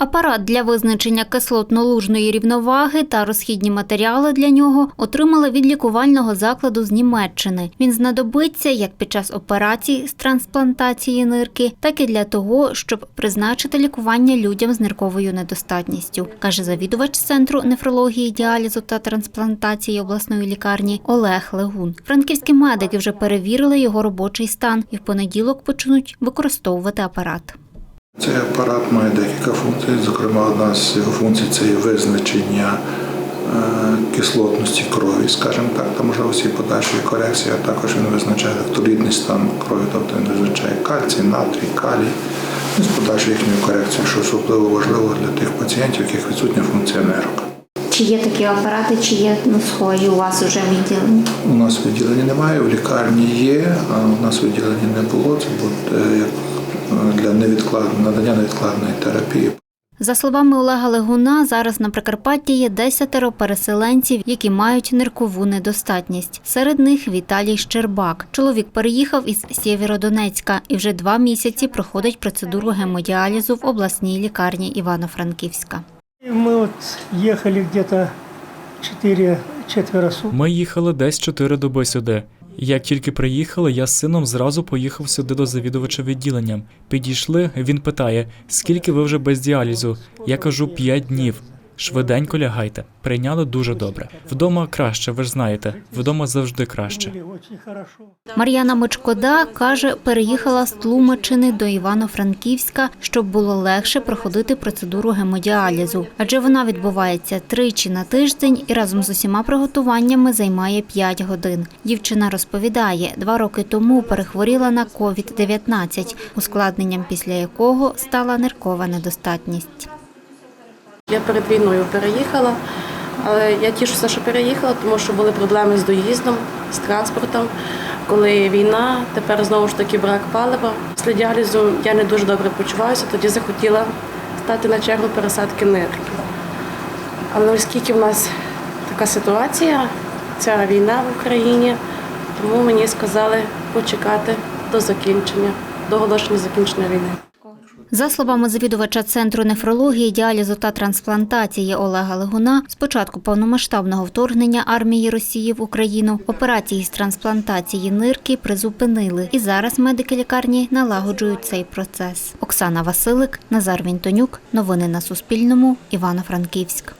Апарат для визначення кислотно-лужної рівноваги та розхідні матеріали для нього отримали від лікувального закладу з Німеччини. Він знадобиться як під час операцій з трансплантації нирки, так і для того, щоб призначити лікування людям з нирковою недостатністю, каже завідувач центру нефрології, діалізу та трансплантації обласної лікарні Олег Легун. Франківські медики вже перевірили його робочий стан і в понеділок почнуть використовувати апарат. Цей апарат має декілька функцій. Зокрема, одна з його функцій це є визначення е, кислотності крові, скажімо так, та можливості подальшої корекції, а також він визначає електролітний стан крові, тобто він визначає кальцій, натрій, калій, і з подальшою їхньою корекцією, що особливо важливо для тих пацієнтів, яких відсутня функція нирок. Чи є такі апарати, чи є ну, схожі у вас уже відділені? У нас в відділенні немає, в лікарні є, а у нас в відділенні не було. Це буде як е, для невідкладної надання невідкладної терапії. За словами Олега Легуна, зараз на Прикарпатті є десятеро переселенців, які мають ниркову недостатність. Серед них Віталій Щербак. Чоловік переїхав із Сєвєродонецька і вже два місяці проходить процедуру гемодіалізу в обласній лікарні Івано-Франківська. Мы вот ехали где-то 4 четверо суток. Ми їхали десь чотири доби сюди. Як тільки приїхали, я з сином зразу поїхав сюди до завідувача відділення. Підійшли, він питає: скільки ви вже без діалізу? Я кажу п'ять днів. Швиденько лягайте. Прийняли дуже добре. Вдома краще, ви ж знаєте. Вдома завжди краще. Мар'яна Мичкода каже, переїхала з Тлумачини до Івано-Франківська, щоб було легше проходити процедуру гемодіалізу, адже вона відбувається тричі на тиждень і разом з усіма приготуваннями займає 5 годин. Дівчина розповідає, два роки тому перехворіла на COVID-19, ускладненням після якого стала ниркова недостатність. Я перед війною переїхала, але я тішуся, що переїхала, тому що були проблеми з доїздом, з транспортом. Коли війна, тепер знову ж таки брак палива. Після діалізу я не дуже добре почуваюся, тоді захотіла стати на чергу пересадки нирки. Але оскільки в нас така ситуація, ця війна в Україні, тому мені сказали почекати до закінчення, до оголошення закінчення війни. За словами завідувача центру нефрології, діалізу та трансплантації Олега Легуна, з початку повномасштабного вторгнення армії Росії в Україну операції з трансплантації нирки призупинили, і зараз медики лікарні налагоджують цей процес. Оксана Василик, Назар Вінтонюк. Новини на Суспільному. Івано-Франківськ.